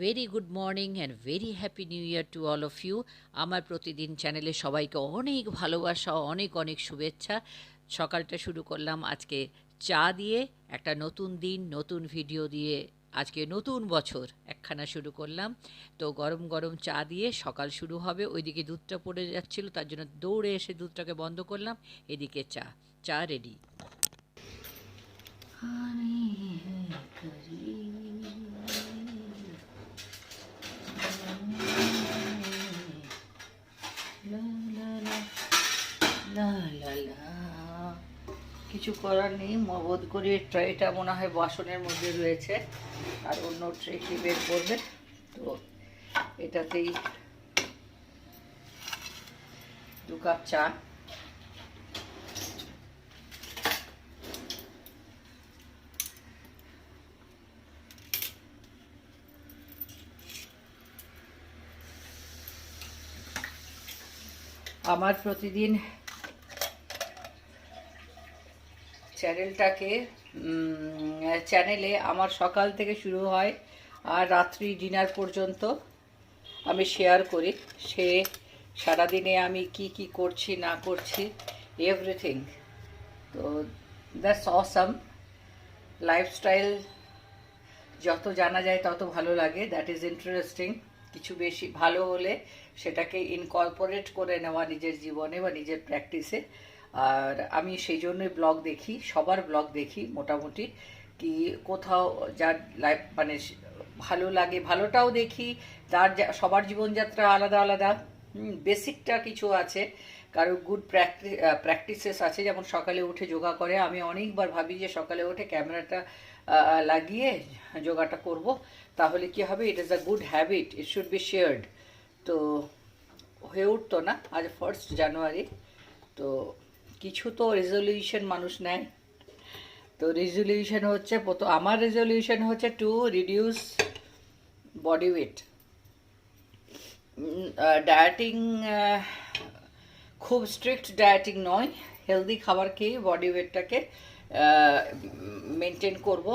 Very good morning and very happy new year to all of you আমার প্রতিদিন চ্যানেলে সবাইকে অনেক ভালোবাসা, অনেক অনেক শুভেচ্ছা। সকালটা শুরু করলাম আজকে চা দিয়ে, একটা নতুন দিন, নতুন ভিডিও দিয়ে, আজকে নতুন বছর একখানা শুরু করলাম। তো গরম গরম চা দিয়ে সকাল শুরু হবে। ওইদিকে দুধটা পড়ে যাচ্ছিল, তার জন্য দৌড়ে এসে দুধটাকে বন্ধ করলাম। এদিকে চা চা রেডি কিছু করার নেই। বোধ করি ট্রেটা মনে হয় বাসনের মধ্যে রয়েছে। আর অন্য ট্রে কি বের করবে। তো এটাতেই দু কাপ চা। আমার প্রতিদিন চ্যানেলটাকে চ্যানেলে আমার সকাল থেকে শুরু হয় আর রাত্রি ডিনার পর্যন্ত আমি শেয়ার করি। সে সারাদিনে আমি কি কি করছি, না করছি এভরিথিং তো দ্যাটস অসাম লাইফস্টাইল যত জানা যায় তত ভালো লাগে। দ্যাট ইজ ইন্টারেস্টিং কিছু বেশি ভালো হলে সেটাকে ইনকর্পোরেট করে নেওয়া নিজের জীবনে বা নিজের প্র্যাকটিসে আর আমি সেই জন্যই ব্লগ দেখি, সবার ব্লগ দেখি মোটামুটি, কি কোথাও যার লাইফ মানে ভালো লাগে, ভালোটাও দেখি, তার সবার জীবনযাত্রা আলাদা আলাদা বেসিকটা কিছু আছে, কারও গুড প্র্যাকটিস প্র্যাকটিসেস আছে, যেমন সকালে উঠে যোগা করে, আমি অনেকবার ভাবি যে সকালে উঠে ক্যামেরাটা লাগিয়ে যোগাটা করব, তাহলে কি হবে it is a good habit it should be shared তো হয়ে উঠতো না, আজ ফার্স্ট জানুয়ারি তো কিছু তো রেজলিউশন মানুষ নেয়। তো রেজলিউশন হচ্ছে প্রথম আমার রেজলিউশন হচ্ছে to reduce body weight dieting খুব স্ট্রিক্ট ডায়েটিং নয় হেলদি খাবার খেয়ে বডি ওয়েটটাকে মেনটেন করব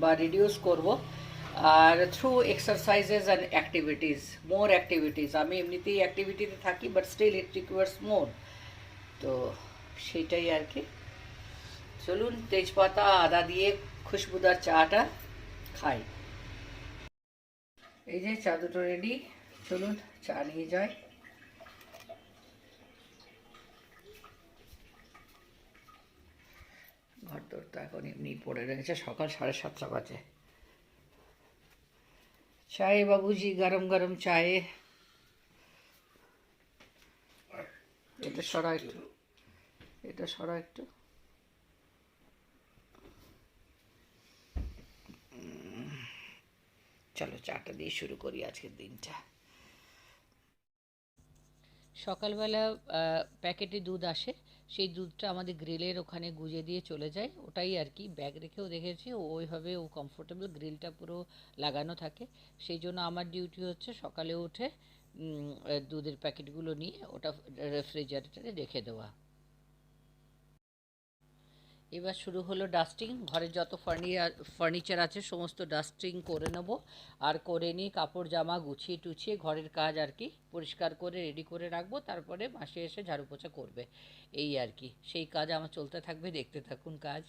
বা রিডিউস করব। আর through exercises and activities more activities আমি এমনিতেই অ্যাক্টিভিটিতে থাকি but still it requires more তো সেটাই আর কি। চলুন তেজপাতা, আদা দিয়ে খুশবুদার চাটা খাই। এই যে চা দুটো রেডি চলুন চা নিয়ে যাই। ঘর তোর তো এখন এমনি পড়ে রয়েছে, সকাল সাড়ে সাতটা বাজে। চায়ে বাবুজি, গরম গরম চায়ে। এটা সরা একটু। এটা সরা একটু। চলো চাটা দিয়ে শুরু করি আজকের দিনটা। সকালবেলা প্যাকেটে দুধ আসে সেই দুধটা আমাদের গ্রিলের ওখানে গুজে দিয়ে চলে যায়। ওটাই আর কি ব্যাগ রেখেও দেখেছি ও ওইভাবে ও কমফোর্টেবল গ্রিলটা পুরো লাগানো থাকে। সেই জন্য আমার ডিউটি হচ্ছে সকালে উঠে দুধের প্যাকেটগুলো নিয়ে ওটা রেফ্রিজারেটারে রেখে দেওয়া। এবার শুরু হলো ডাস্টিং ঘরের যত ফার্নিচার আছে, সমস্ত ডাস্টিং করে নেব। আর করে নিয়ে কাপড়, জামা গুছিয়ে টুছিয়ে ঘরের কাজ আর কি পরিষ্কার করে রেডি করে রাখব। তারপরে মাসে এসে ঝাড়ু পোছা করবে। এই আর কি। সেই কাজ আমার চলতে থাকবে। দেখতে থাকুন কাজ।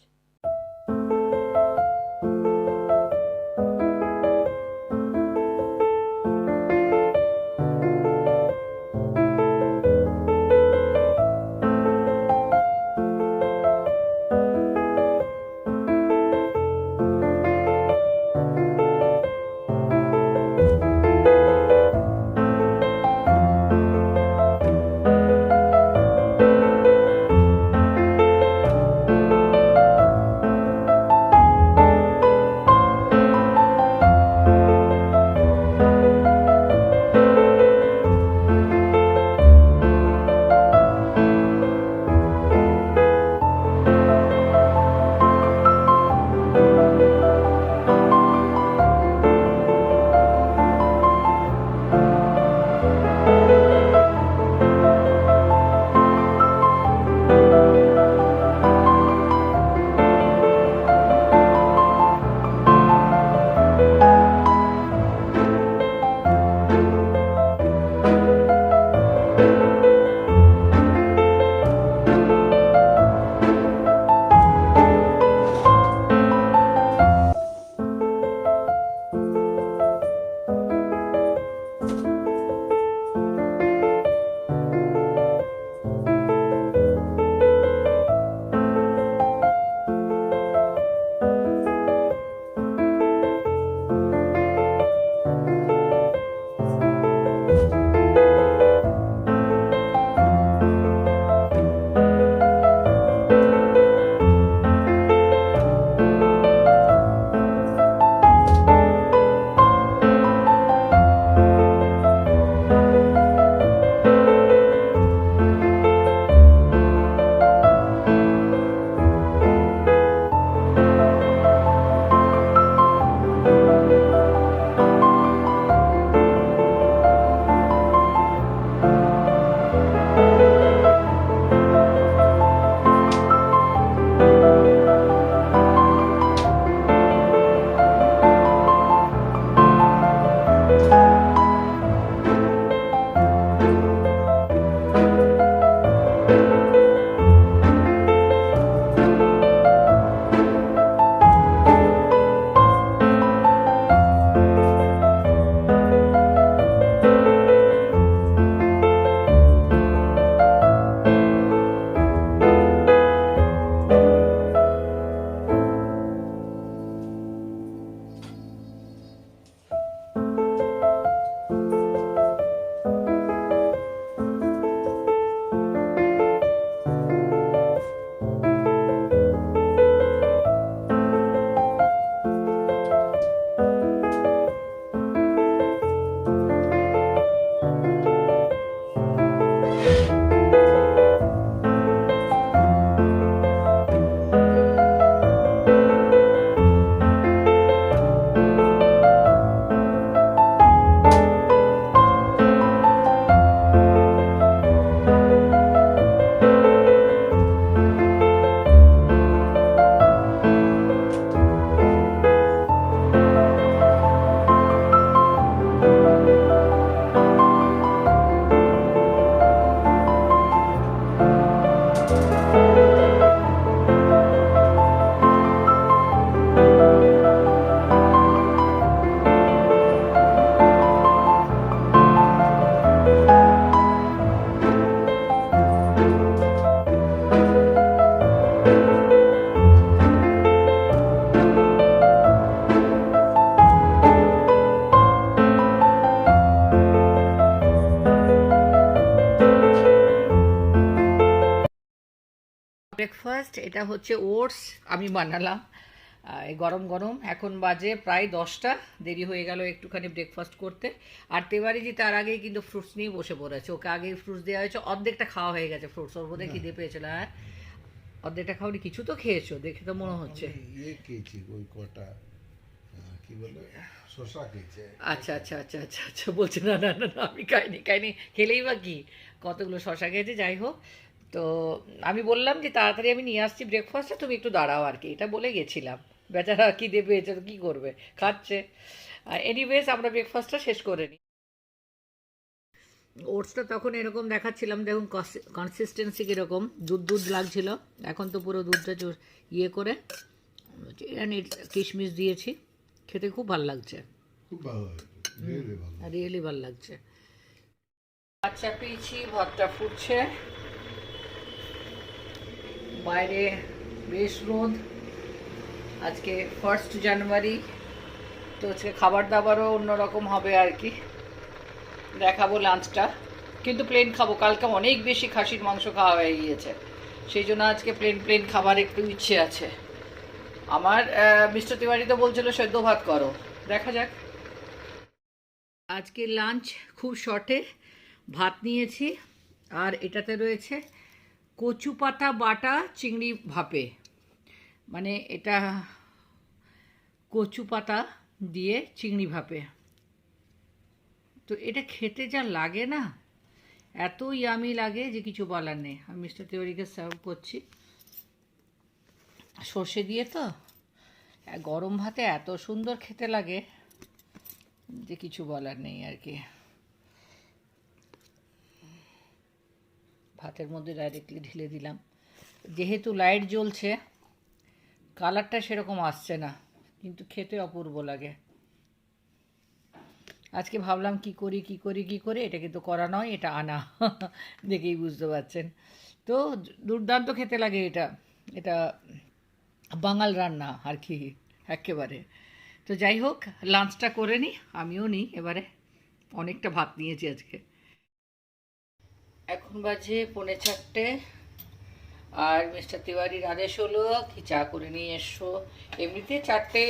ব্রেকফাস্ট এটা হচ্ছে ওটস আমি বানালাম। এই গরম গরম এখন বাজে প্রায় দশটা দেরি হয়ে গেল একটুখানি ব্রেকফাস্ট করতে। আর তেবারিজি তার আগেই কিন্তু ফ্রুটস নিয়ে বসে পড়েছে। ওকে আগে ফ্রুটস দেওয়া হয়েছে অর্ধেকটা খাওয়া হয়ে গেছে ফ্রুটস ওর বোধহয় খিদে পেয়েছিল হ্যাঁ? অর্ধেকটা খাওয়ানি কিছু তো খেয়েছো দেখে তো মনে হচ্ছে। খেয়েছি ওই কটা কি বলে শশা খেয়েছে। আচ্ছা আচ্ছা আচ্ছা আচ্ছা আচ্ছা বলছে না না না না, আমি খাইনি খাইনি খেলেই বা কি? কতগুলো শশা খেয়েছে যাই হোক। তো আমি বললাম যে তাড়াতাড়ি আমি নিয়ে আসছি ব্রেকফাস্টে তুমি একটু দাঁড়াও আর কি। এটা বলে গেছিলাম। বেচারা কি দেবে এটা তো কী করবে? খাচ্ছে। এনিওয়েজ আমরা ব্রেকফাস্টটা শেষ করে নিই ওটসটা তখন এরকম দেখাচ্ছিলাম দেখুন কনসিস্টেন্সি কীরকম। দুধ দুধ লাগছিল। এখন তো পুরো দুধটা ইয়ে করে। কিশমিশ দিয়েছি। খেতে খুব ভালো লাগছে। খুব ভালো হয়েছে রিয়েলি ভালো লাগছে। বাচ্চা পেয়েছি ভাতটা ফুটছে। বাইরে বেশ রোদ। আজকে ফার্স্ট জানুয়ারি তো আজকে খাবার দাবারও অন্যরকম হবে আর কি। দেখাবো লাঞ্চটা কিন্তু প্লেন খাব। কালকে অনেক বেশি খাসির মাংস খাওয়া হয়ে গিয়েছে। সেই জন্য আজকে প্লেন প্লেন খাবার একটু ইচ্ছে আছে। আমার মিস্টার তিওয়ারি তো বলছিল সেদ্ধ ভাত করো। দেখা যাক। আজকে লাঞ্চ খুব শর্টে ভাত নিয়েছি। আর এটাতে রয়েছে কচু পাতা বাটা, চিংড়ি ভাপে। মানে এটা কচু পাতা দিয়ে চিংড়ি ভাপে। তো এটা খেতে যা লাগে না, এত ইয়ামি লাগে যে কিছু বলার নেই। আমি মিস্টার তিওয়ারিকে সার্ভ করছি। সর্ষে দিয়ে তো গরম ভাতে এত সুন্দর খেতে লাগে যে কিছু বলার নেই আর কি। ভাতের মধ্যে ডাইরেক্টলি ঢেলে দিলাম। যেহেতু লাইট জ্বলছে কালারটা সেরকম আসছে না, কিন্তু খেতে অপূর্ব লাগে। আজকে ভাবলাম কি করি কি করি কি করি, এটা কিন্তু করা নয়, এটা আনা। দেখেই বুঝতে পারছেন। তো দুর্দান্ত খেতে লাগে এটা। এটা বাঙাল রান্না আর কি, একেবারে। তো যাই হোক লাঞ্চটা করে নিই আমিও নিই এবারে অনেকটা ভাত নিয়েছি আজকে। এখন বাজে পৌনে চারটে। আর মিস্টার তিওয়ারির আদেশ হলো কি চা করে নিয়ে এসো। এমনিতে চারটে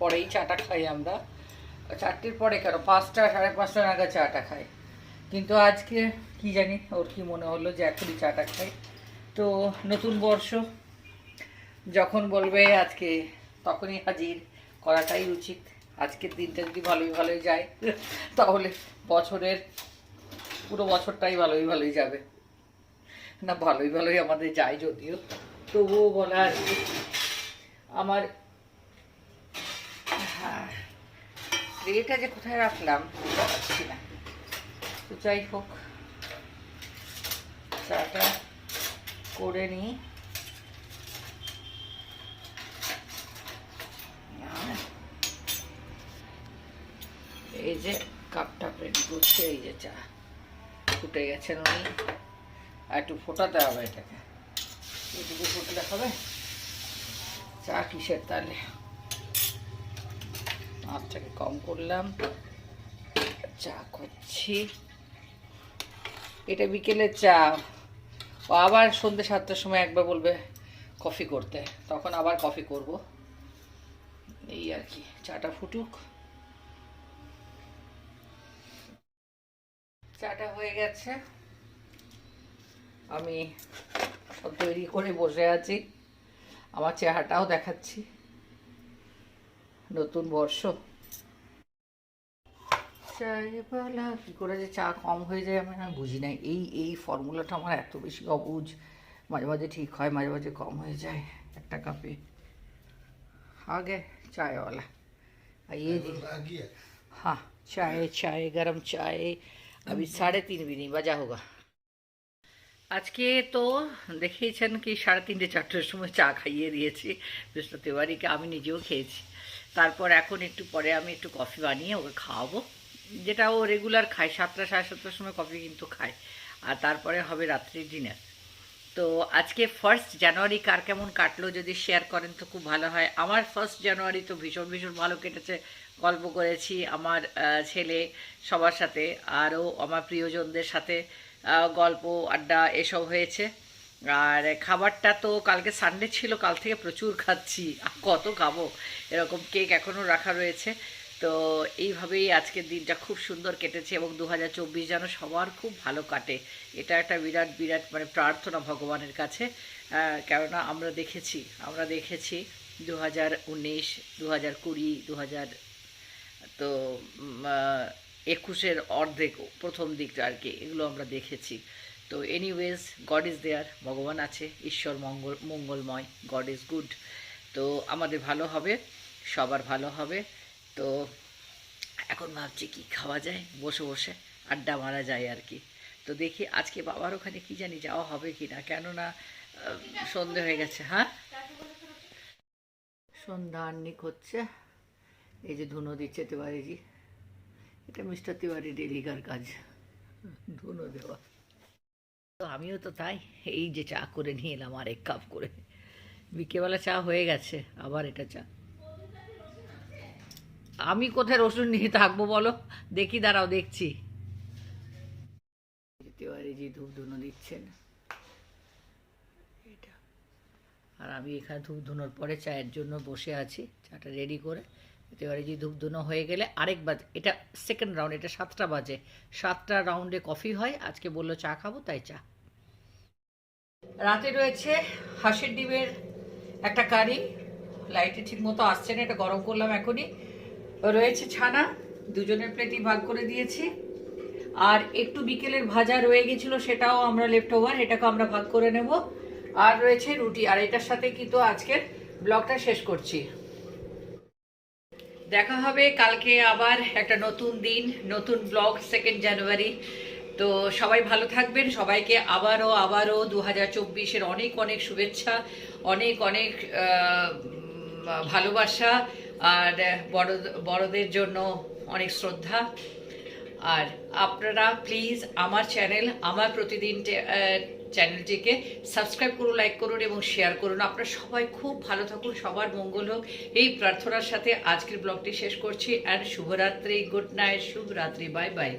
পরেই চাটা খাই আমরা। চারটের পরে কেন? পাঁচটা, সাড়ে পাঁচটা নাগাদ চাটা খাই। কিন্তু আজকে কি জানি, ওর কি মনে হলো যে এখনই চাটা খাই। তো নতুন বর্ষ, যখন বলবে আজকে, তখনই হাজির করাটাই উচিত। আজকের দিনটা যদি ভালোই ভালোই যায়, তাহলে বছরের পুরো বছরটাই ভালোই ভালোই যাবে। না, ভালোই ভালোই আমাদের যায় যদিও। তবুও বলা আর কি, আমার হ্যাঁ ট্রেটা যে কোথায় রাখলাম পারছি না। তো যাই হোক, চাটা করে নিই। এই যে কাপটা রেডি করছে, এই যে চা। ফুটে গেছেন উনি? আর একটু ফোটাতে হবে এটাকে। এটুকু ফুটলে হবে। চা কিসের তাহলে? আঁচটাকে কম করলাম। চা করছি। এটা বিকেলের চা। ও আবার সন্ধ্যে সাতটার সময় একবার বলবে কফি করতে। তখন আবার কফি করব। এই আর কি, চাটা ফুটুক। চাটা হয়ে গেছে আমি সব তৈরি করে বসে আছি আমার চেহারাটাও দেখাচ্ছি নতুন বর্ষ চায়ওয়ালা কী করে যে চা কম হয়ে যায় আমি না বুঝি না এই এই ফর্মুলাটা আমার এত বেশি অবুঝ মাঝে মাঝে ঠিক হয় মাঝে মাঝে কম হয়ে যায় একটা কাপে আগে চায়ওয়ালা আর ये जी आ गया हाँ चाय चाय गरम चाय अभी साढ़े तीन भी नहीं बजा होगा আজকে তো দেখিয়েছেন কি সাড়ে তিনটে চারটের সময় চা খাইয়ে দিয়েছি বিষ্ণু তিওয়ারিকে আমি নিজেও খেয়েছি তারপর এখন একটু পরে আমি একটু কফি বানিয়ে ওকে খাওয়াবো যেটা ও রেগুলার খায় সাতটা সাড়ে সাতটার সময় কফি কিন্তু খায় আর তারপরে হবে রাত্রির ডিনার তো আজকে ফার্স্ট জানুয়ারি কার কেমন কাটলো যদি শেয়ার করেন তো খুব ভালো হয় আমার ফার্স্ট জানুয়ারি তো ভীষণ ভীষণ ভালো কেটেছে গল্প করেছি আমার ছেলে সবার সাথে, আরও আমার প্রিয়জনদের সাথে গল্প, আড্ডা এসব হয়েছে। আর খাবারটা তো কালকে সানডে ছিল, কাল থেকে প্রচুর খাচ্ছি। কত খাব? এরকম কেক এখনও রাখা রয়েছে। তো এইভাবেই আজকের দিনটা খুব সুন্দর কেটেছে এবং দু হাজার চব্বিশ যেন সবার খুব ভালো কাটে। এটা একটা বিরাট বিরাট মানে প্রার্থনা ভগবানের কাছে। কেননা আমরা দেখেছি আমরা দেখেছি দু হাজার উনিশ দু হাজার কুড়ি দু হাজার তো একুশের অর্ধেক প্রথম দিকটা আর কি, এগুলো আমরা দেখেছি। তো এনিওয়েজ গড ইজ দেয়ার ভগবান আছে, ঈশ্বর মঙ্গল, মঙ্গলময় গড ইজ গুড তো আমাদের ভালো হবে, সবার ভালো হবে। তো এখন ভাবছি কি খাওয়া যায়, বসে বসে আড্ডা মারা যায় আর কি। তো দেখি আজকে বাবার ওখানে কি জানি যাওয়া হবে কি না, কেননা সন্ধে হয়ে গেছে হ্যাঁ? সন্ধ্যা আন্নিক হচ্ছে। এই যে ধুনো দিচ্ছে তিওয়ারিজি। এটা মিস্টার তিওয়ারি ডেলিকার কাজ, ধুনো দেওয়া। তো আমিও তো তাই, এই যে চা করে নিয়ে এলাম আর এক কাপ করে। বিকেবেলা চা হয়ে গেছে, আবার এটা চা। আমি কোথায় রসুন নিয়ে থাকব বলো? দেখি দাঁড়াও, দেখছি। তিওয়ারিজি ধূপ ধুনো দিচ্ছেন। এটা। আর আমি এখানে ধূপ ধুনোর পরে চায়ের জন্য বসে আছি, চাটা রেডি করে। এবারে যে ধূপ ধুনো হয়ে গেলে আরেক বাজে, এটা সেকেন্ড রাউন্ড এটা সাতটা বাজে। সাতটা রাউন্ডে কফি হয়, আজকে বলল চা খাব, তাই চা। রাতে রয়েছে হাঁসের ডিমের একটা কারি। লাইটে ঠিক মতো আসছে না, এটা গরম করলাম এখনই। রয়েছে ছানা, দুজনের প্লেটই ভাগ করে দিয়েছি। আর একটু বিকেলের ভাজা রয়ে গেছিল, সেটাও আমরা লেফট ওভার এটাকে আমরা ভাগ করে নেব। আর রয়েছে রুটি, আর এটার সাথে কিন্তু আজকের ব্লগটা শেষ করছি। দেখা হবে। কালকে আবার একটা নতুন দিন, নতুন ব্লগ সেকেন্ড জানুয়ারি তো সবাই ভালো থাকবেন। সবাইকে আবারও আবারও দু হাজার চব্বিশের অনেক অনেক শুভেচ্ছা, অনেক অনেক ভালোবাসা আর বড়, বড়দের জন্য অনেক শ্রদ্ধা। আর আপনারা প্লিজ আমার চ্যানেল আমার প্রতিদিন চ্যানেলটিকে সাবস্ক্রাইব করুন, লাইক করুন এবং শেয়ার করুন। আপনার সবাই খুব ভালো থাকুন, সবার মঙ্গল হোক। এই প্রার্থনার সাথে আজকের ব্লগটি শেষ করছি অ্যান্ড শুভরাত্রি গুড নাইট শুভরাত্রি বাই বাই